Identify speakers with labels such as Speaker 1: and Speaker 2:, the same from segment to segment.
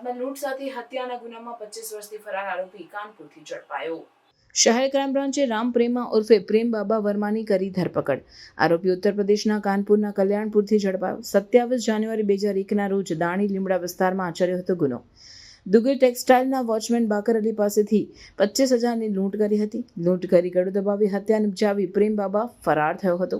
Speaker 1: અમદાવાદમાં લૂંટ સાથે હત્યાના ગુનામાં પચીસ વર્ષથી ફરાર આરોપી કાનપુરથી ઝડપાયો. શહેર ક્રાઇમ બ્રાન્ચે રામ પ્રેમા ઉર્ફે પ્રેમ બાબા વર્માની કરી ધરપકડ. આરોપી ઉત્તર પ્રદેશના કાનપુરના કલ્યાણપુરથી ઝડપાયો. સત્યાવીસ જાન્યુઆરી બે હજાર એકના રોજ દાણી લીમડા વિસ્તારમાં આચર્યો હતો ગુનો. દુગર ટેક્સટાઇલના વોચમેન બાકર અલી પાસેથી પચીસ હજારની લૂંટ કરી હતી. લૂંટ કરી ગળું દબાવી હત્યા નિપજાવી પ્રેમ બાબા ફરાર થયો હતો.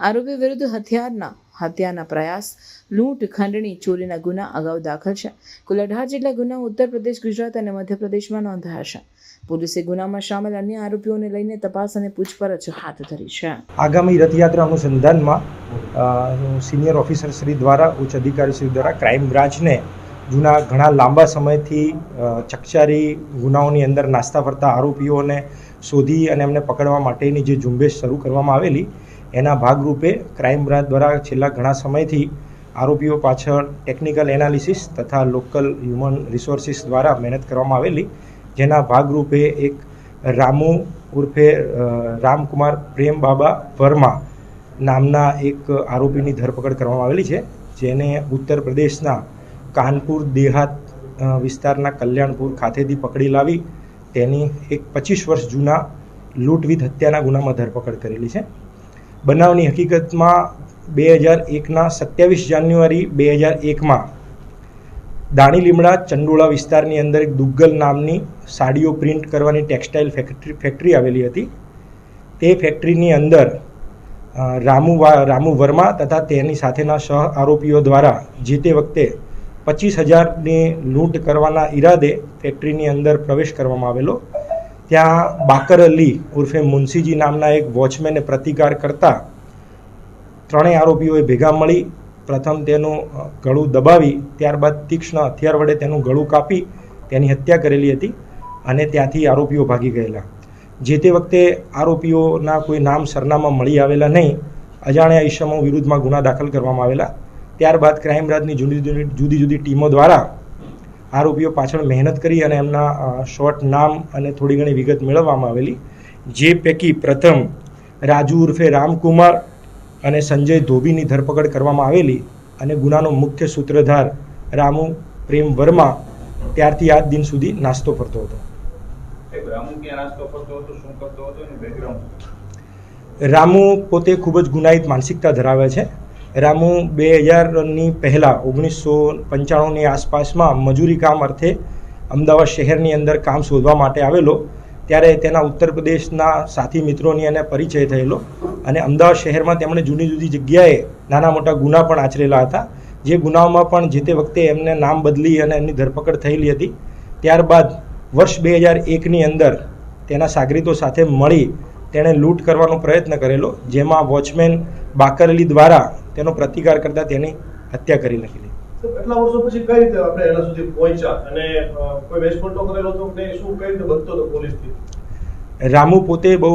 Speaker 1: આરોપી વિરુદ્ધ હથિયારના, હત્યાના પ્રયાસ, લૂંટ, ખંડણી, ચોરીના ગુના અગાઉ દાખલ છે. કુલ અઢાર જેટલા ગુનાઓ ઉત્તર પ્રદેશ, ગુજરાત અને મધ્યપ્રદેશમાં નોંધાયા છે. પોલીસે ગુનામાં સામેલ અન્ય આરોપીઓને લઈને તપાસ અને પૂછપરછ હાથ ધરી છે.
Speaker 2: આગામી રથયાત્રા અનુસંધાનમાં સિનિયર ઓફિસર શ્રી દ્વારા, ઉચ્ચ અધિકારી શ્રી દ્વારા, ક્રાઇમ બ્રાન્ચને જૂના ઘણા લાંબા સમયથી ચકચારી ગુનાઓની અંદર નાસ્તા ફરતા આરોપીઓને શોધી અને એમને પકડવા માટેની જે ઝુંબેશ શરૂ કરવામાં આવેલી, એના ભાગરૂપે ક્રાઇમ બ્રાન્ચ દ્વારા છેલ્લા ઘણા સમયથી આરોપીઓ પાછળ ટેકનિકલ એનાલિસિસ તથા લોકલ હ્યુમન રિસોર્સિસ દ્વારા મહેનત કરવામાં આવેલી, જેના ભાગરૂપે એક રામુ ઉર્ફે રામકુમાર પ્રેમ બાબા વર્મા નામના એક આરોપીની ધરપકડ કરવામાં આવેલી છે, જેને ઉત્તર પ્રદેશના કાનપુર દેહાત વિસ્તારના કલ્યાણપુર ખાતેથી પકડી લાવી. તેની એક પચીસ વર્ષ જૂના લૂંટવિધ હત્યાના ગુનામાં ધરપકડ કરેલી છે. બનાવની હકીકતમાં બે હજાર એકના સત્યાવીસ જાન્યુઆરી બે હજાર એકમાં દાણી લીમડા ચંડોળા વિસ્તારની અંદર એક દુગ્ગલ નામની સાડીઓ પ્રિન્ટ કરવાની ટેક્સટાઇલ ફેક્ટરી ફેક્ટરી આવેલી હતી. તે ફેક્ટરીની અંદર રામુ રામુ વર્મા તથા તેની સાથેના સહ આરોપીઓ દ્વારા જે તે વખતે પચીસ હજારની લૂંટ કરવાના ઈરાદે ફેક્ટરીની અંદર પ્રવેશ કરવામાં આવેલો. ત્યાં બાકર અલી ઉર્ફે મુનશીજી નામના એક વોચમેને પ્રતિકાર કરતા ત્રણેય આરોપીઓએ ભેગા મળી, પ્રથમ તેનું ગળું દબાવી, ત્યારબાદ તીક્ષ્ણ હથિયાર વડે તેનું ગળું કાપી તેની હત્યા કરેલી હતી અને ત્યાંથી આરોપીઓ ભાગી ગયેલા. જે તે વખતે આરોપીઓના કોઈ નામ સરનામા મળી આવેલા નહીં, અજાણ્યા ઈસમો વિરુદ્ધમાં ગુના દાખલ કરવામાં આવેલા. ત્યારબાદ ક્રાઇમ બ્રાન્ચની જુદી જુદી જુદી જુદી ટીમો દ્વારા આરોપીઓ પાછળ મહેનત કરી અને એમના શોર્ટ નામ અને થોડી ઘણી વિગત મેળવવામાં આવેલી. જે પૈકી પ્રથમ રાજુ ઉર્ફે રામકુમાર અને સંજય ધોબીની ધરપકડ કરવામાં આવેલી અને ગુનાનો મુખ્ય સૂત્રધાર રામુ પ્રેમ વર્મા ત્યારથી આજ દિન સુધી નાસ્તો ફરતો હતો.
Speaker 3: રામુ
Speaker 2: પોતે ખૂબ જ ગુનાહિત માનસિકતા ધરાવે છે. રામુ બે હજારની પહેલાં ઓગણીસો પંચાણુંની આસપાસમાં મજૂરી કામ અર્થે અમદાવાદ શહેરની અંદર કામ શોધવા માટે આવેલો, ત્યારે તેના ઉત્તર પ્રદેશના સાથી મિત્રોની એને પરિચય થયેલો અને અમદાવાદ શહેરમાં તેમણે જુદી જુદી જગ્યાએ નાના મોટા ગુના પણ આચરેલા હતા, જે ગુનાઓમાં પણ જે તે વખતે એમને નામ બદલી અને એમની ધરપકડ થયેલી હતી. ત્યારબાદ વર્ષ બે હજાર એકની અંદર તેના સાગરીતો સાથે મળી તેણે લૂંટ કરવાનો પ્રયત્ન કરેલો, જેમાં વોચમેન બાકરલી દ્વારા તેનો પ્રતિકાર કરતા તેની હત્યા કરી નાખેલી
Speaker 4: તો વર્ષો પછી કઈ રીતે આપણે એના સુધી પહોંચ્યા? અને કોઈ વેશપટ્ટો કરેલો હતો કે શું કઈ રીતે બચતો હતો પોલીસથી?
Speaker 2: રામુ પોતે બહુ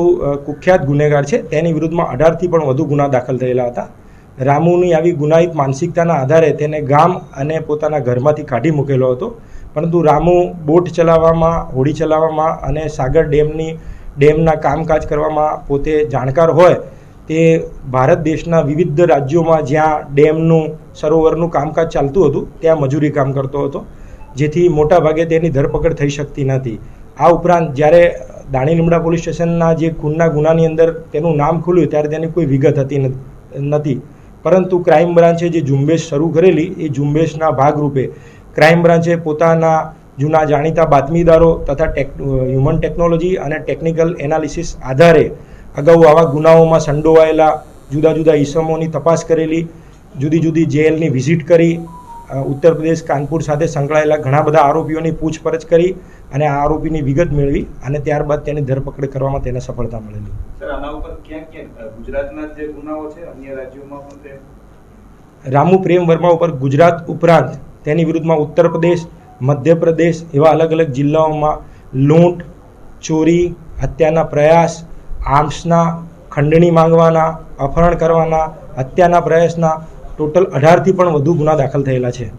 Speaker 2: કુખ્યાત ગુનેગાર છે. તેની વિરુદ્ધમાં અઢારથી પણ વધુ ગુના દાખલ થયેલા હતા. રામુની આવી ગુનાહિત માનસિકતાના આધારે તેને ગામ અને પોતાના ઘરમાંથી કાઢી મૂકેલો હતો. પરંતુ રામુ બોટ ચલાવવામાં હોડી ચલાવવામાં અને સાગર ડેમની ડેમના કામકાજ કરવામાં પોતે જાણકાર હોય તે ભારત દેશના વિવિધ રાજ્યોમાં જ્યાં ડેમનું, સરોવરનું કામકાજ ચાલતું હતું, ત્યાં મજૂરી કામ કરતો હતો, જેથી મોટાભાગે તેની ધરપકડ થઈ શકતી નથી. આ ઉપરાંત જ્યારે દાણી લીમડા પોલીસ સ્ટેશનના જે ખૂનના ગુનાની અંદર તેનું નામ ખુલ્યું, ત્યારે તેની કોઈ વિગત હતી નથી. પરંતુ ક્રાઇમ બ્રાન્ચે જે ઝુંબેશ શરૂ કરેલી, એ ઝુંબેશના ભાગરૂપે ક્રાઇમ બ્રાન્ચે પોતાના જૂના જાણીતા બાતમીદારો તથા ટેક હ્યુમન ટેકનોલોજી અને ટેકનિકલ એનાલિસિસ આધારે અગાઉ આવા ગુનાઓમાં સંડોવાયેલા જુદા જુદા ઈસમોની તપાસ કરેલી જુદી જુદી જેલની વિઝિટ કરી ઉત્તર પ્રદેશ કાનપુર સાથે સંકળાયેલા ઘણા બધા આરોપીઓની પૂછપરછ કરી અને આ આરોપીની વિગત મેળવી અને ત્યારબાદ તેની ધરપકડ કરવામાં તેને સફળતા મળેલી.
Speaker 3: સર આના ઉપર ક્યાં ક્યાં ગુજરાતના જે ગુનાઓ છે અન્ય રાજ્યોમાં પણ
Speaker 2: રામુ પ્રેમ વર્મા ઉપર ગુજરાત ઉપરાંત તેની વિરુદ્ધમાં ઉત્તર પ્રદેશ મધ્યપ્રદેશ એવા અલગ અલગ જિલ્લાઓમાં લૂંટ ચોરી હત્યાના પ્રયાસ આર્મ્સના ખંડણી માંગવાના, અપહરણ કરવાના, હત્યાના પ્રયાસના ટોટલ અઢારથી પણ વધુ ગુના દાખલ થયેલા છે.